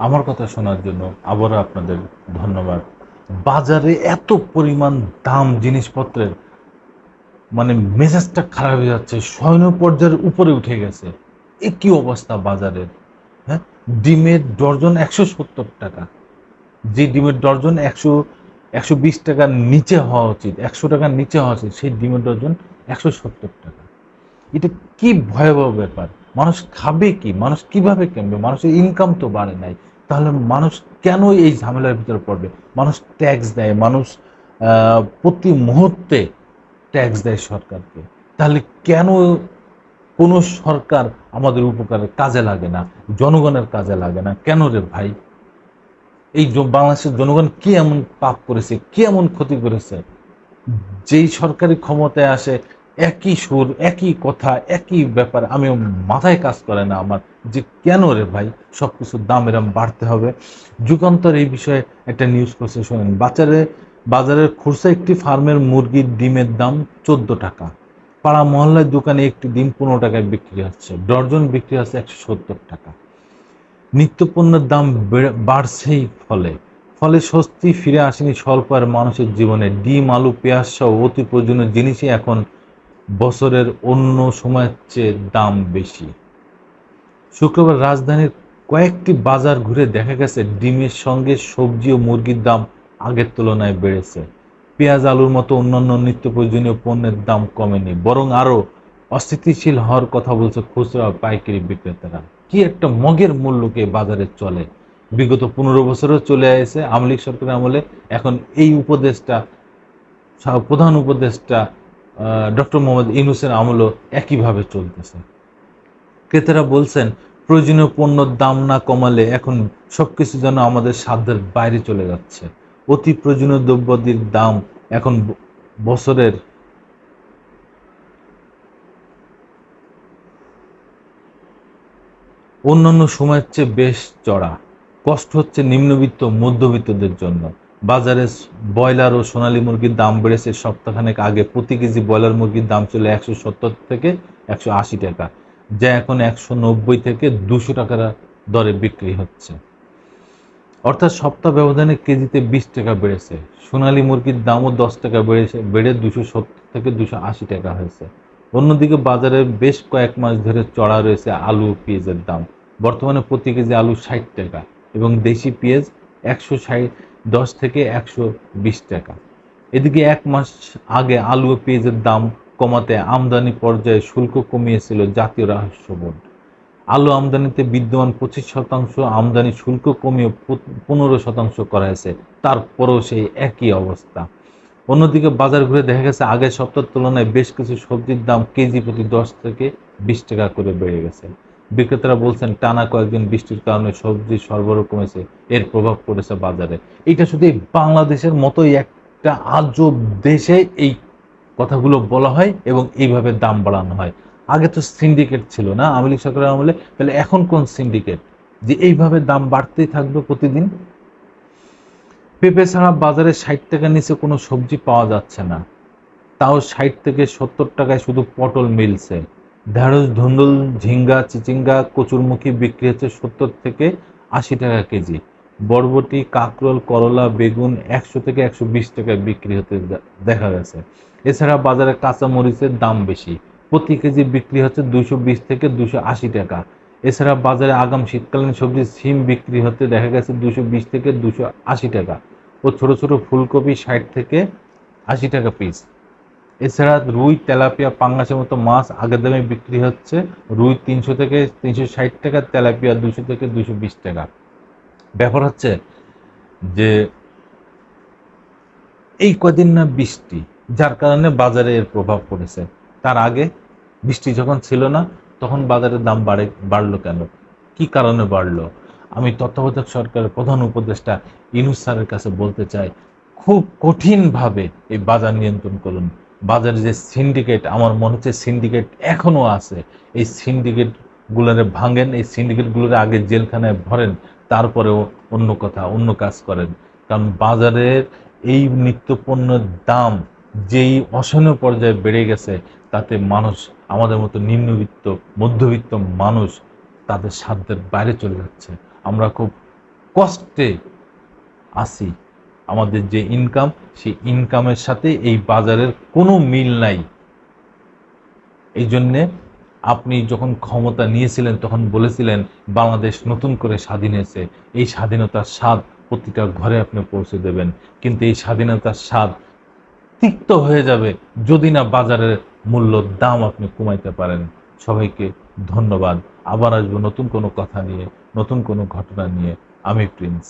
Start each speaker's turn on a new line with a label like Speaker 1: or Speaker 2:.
Speaker 1: আমার কথা শোনার জন্য আবারও আপনাদের ধন্যবাদ। বাজারে এত পরিমাণ দাম জিনিসপত্রের মানে মেজাজটা খারাপ হয়ে যাচ্ছে স্বয়ন পর্যায়ের উপরে উঠে গেছে। এ কি অবস্থা বাজারের? হ্যাঁ? ডিমের ডর্জন একশো সত্তর টাকা। যে ডিমের ডর্জন একশো একশো বিশ টাকার নিচে হওয়া উচিত, একশো টাকার নিচে হওয়া উচিত, সেই ডিমের ডর্জন একশো সত্তর টাকা। এটা কি ভয়াবহ ব্যাপার? মানুষ খাবে কি? মানুষ কীভাবে কিনবে? মানুষের ইনকাম তো বাড়ে নাই। তাহলে মানুষ কেন এই ঝামেলার ভিতরে পড়বে? মানুষ ট্যাক্স দেয়, মানুষ প্রতি মুহূর্তে ট্যাক্স দেয় সরকারকে। তাহলে কেন কোনো সরকার আমাদের উপকারে কাজে লাগে না, জনগণের কাজে লাগে না? কেন রে ভাই? এই বাংলাদেশের জনগণ কি এমন পাপ করেছে, কি এমন ক্ষতি করেছে? যেই সরকারি ক্ষমতায় আসে একই সুর, একই কথা, একই ব্যাপার আমি মাথায় কাজ করে না আমার। যে কেন রে ভাই? সবকিছুর দাম এরম বাড়তে হবে। যুগান্তর এই বিষয়ে একটা নিউজ করছে, শোনেন। বাজারে, বাজারের খুরসা একটি ফার্মের মুরগির ডিমের দাম চোদ্দ টাকা। পাড়া মহল্লার দোকানে একটি ডিম পনেরো টাকায় বিক্রি হচ্ছে। ডর্জন বিক্রি হচ্ছে একশো সত্তর টাকা। নিত্যপণ্যের দাম বেড়ে- বাড়ছেই ফলে। ফলে স্বস্তি ফিরে আসেনি স্বল্প আর মানুষের জীবনে। ডিম, আলু, পেঁয়াজ সহ অতি প্রয়োজনীয় জিনিসই এখন বছরের অন্য সময়ের চেয়ে দাম বেশি। শুক্রবার রাজধানীর কয়েকটি বাজার ঘুরে দেখা গেছে, ডিমের সঙ্গে সবজি ও মুরগির দাম আগের তুলনায় বেড়েছে। পেঁয়াজ, আলুর মতো অন্যান্য নিত্য প্রয়োজনীয় পণ্যের দাম কমেনি, বরং আরও অস্থিতিশীল হওয়ার কথা বলছে খুচরা পাইকারি বিক্রেতারা। কি একটা মগের মূল্যকে বাজারে চলে। বিগত পনেরো বছরও চলে আসে আমলিক সরকারের আমলে। এখন এই উপদেশটা প্রধান উপদেশটা ডক্টর মোহাম্মদ ইউনুসের আমলও একইভাবে চলতেছে। ক্রেতারা বলছেন, প্রয়োজনীয় পণ্যর দাম না কমালে এখন সবকিছু যেন আমাদের সাধ্যের বাইরে চলে যাচ্ছে। অতি প্রয়োজনীয় দ্রব্যাদির দাম এখন বছরের অন্যান্য সময়ের চেয়ে বেশ চড়া। কষ্ট হচ্ছে নিম্নবিত্ত, মধ্যবিত্তদের জন্য। বাজারে ব্রয়লার ও সোনালী মুরগির দাম বেড়েছে সপ্তাহখানেক আগে। প্রতি কেজি ব্রয়লার মুরগির দাম ছিল একশো সত্তর থেকে একশো আশি টাকা, যা এখন একশো নব্বই থেকে দুশো টাকার দরে বিক্রি হচ্ছে। অর্থাৎ সপ্তাহ ব্যবধানে কেজিতে বিশ টাকা বেড়েছে। সোনালী মুরগির দামও দশ টাকা বেড়েছে, বেড়ে দুশো সত্তর থেকে দুশো আশি টাকা হয়েছে। অন্যদিকে বাজারে বেশ কয়েক মাস ধরে চড়া রয়েছে আলু পেঁয়াজের দাম। বর্তমানে প্রতি কেজি আলু ষাট টাকা এবং দেশি পেঁয়াজ একশো ষাট দশ থেকে একশো বিশ টাকা। এদিকে এক মাস আগে আলু ও পেঁয়াজের দাম কমাতে আমদানি পর্যায়ে শুল্ক কমিয়েছিল জাতীয় রাজস্ব বোর্ড। আলু আমদানিতে বিদ্যমান পঁচিশ শতাংশ, আমদানি শুল্ক কমিয়ে পনেরো শতাংশ করা হয়েছে। তারপরেও সেই একই অবস্থা। অন্যদিকে বাজার ঘুরে দেখা গেছে, আগের সপ্তাহের তুলনায় বেশ কিছু সবজির দাম কেজি প্রতি দশ থেকে বিশ টাকা করে বেড়ে গেছে। বিক্রেতারা বলছেন, টানা কয়েকদিন বৃষ্টির কারণে সবজি সরবরাহ কমেছে, এর প্রভাব পড়েছে বাজারে। এটা শুধু বাংলাদেশের মতোই একটা আজব দেশে এই কথাগুলো বলা হয় এবং এইভাবে দাম বাড়ানো হয়। আগে তো সিন্ডিকেট ছিল না, আওয়ামী লীগ সরকারের আমলে। তাহলে এখন কোন সিন্ডিকেট? যে এইভাবে দাম বাড়তেই থাকবে প্রতিদিন? পেঁপে ছাড়া বাজারে ষাট টাকার নিচে কোনো সবজি পাওয়া যাচ্ছে না। তাও ষাট থেকে সত্তর টাকায় শুধু পটল মিলছে। ঢেঁড়স, ধুন্দুল, ঝিঙ্গা, চিচিঙ্গা, কচুরমুখী বিক্রি হচ্ছে সত্তর থেকে আশি টাকা কেজি। বরবটি, কাঁকরোল, করলা, বেগুন একশো থেকে একশো বিশ টাকায় বিক্রি হতে দেখা গেছে। এছাড়া বাজারে কাঁচা মরিচের দাম বেশি। প্রতি কেজি বিক্রি হচ্ছে দুশো বিশ থেকে দুশো আশি টাকা। এছাড়া বাজারে আগাম শীতকালীন সবজি সিম বিক্রি হতে দেখা গেছে দুশো বিশ থেকে দুশো আশি টাকা ও ছোট ছোট ফুলকপি ষাট থেকে আশি টাকা পিস। এছাড়া রুই, তেলাপিয়া, পাঙ্গাসের মতো মাছ আগের দামে বিক্রি হচ্ছে। রুই তিনশো থেকে তিনশো ষাট টাকা, তেলাপিয়া দুশো থেকে দুশো বিশ টাকা। ব্যাপার হচ্ছে যে এই কদিন না বৃষ্টি, যার কারণে বাজারে এর প্রভাব পড়েছে। তার আগে বৃষ্টি যখন ছিল না, তখন বাজারের দাম বাড়ে, বাড়লো কেন? কি কারণে বাড়লো? আমি তত্ত্বাবধায়ক সরকারের প্রধান উপদেষ্টা ইনুস স্যারের কাছে বলতে চাই, খুব কঠিনভাবে এই বাজার নিয়ন্ত্রণ করুন। বাজারে যে সিন্ডিকেট আমার মনে হচ্ছে সিন্ডিকেট এখনও আছে। এই সিন্ডিকেট গুলোরে ভাঙেন, এই সিন্ডিকেট গুলোরে আগে জেলখানায় ভরেন, তারপরেও অন্য কথা, অন্য কাজ করেন। কারণ বাজারের এই নিত্যপণ্যের দাম যেই অসহনীয় পর্যায়ে বেড়ে গেছে, তাতে মানুষ, আমাদের মতো নিম্নবিত্ত, মধ্যবিত্ত মানুষ তাদের সাধ্যের বাইরে চলে যাচ্ছে। আমরা খুব কষ্টে আসি আমাদের যে ইনকাম সেই ইনকামের সাথে এই বাজারের কোনো মিল নাই। এই জন্যে আপনি যখন ক্ষমতা নিয়েছিলেন, তখন বলেছিলেন, বাংলাদেশ নতুন করে স্বাধীন হয়েছে। এই স্বাধীনতার স্বাদ প্রতিটা ঘরে আপনি পৌঁছে দেবেন। কিন্তু এই স্বাধীনতার স্বাদ তিক্ত হয়ে যাবে যদি না বাজারের মূল্য দাম আপনি কমাইতে পারেন। সবাইকে ধন্যবাদ। আবার আসব নতুন কোনো কথা নিয়ে, নতুন কোনো ঘটনা নিয়ে। আমি প্রিন্স।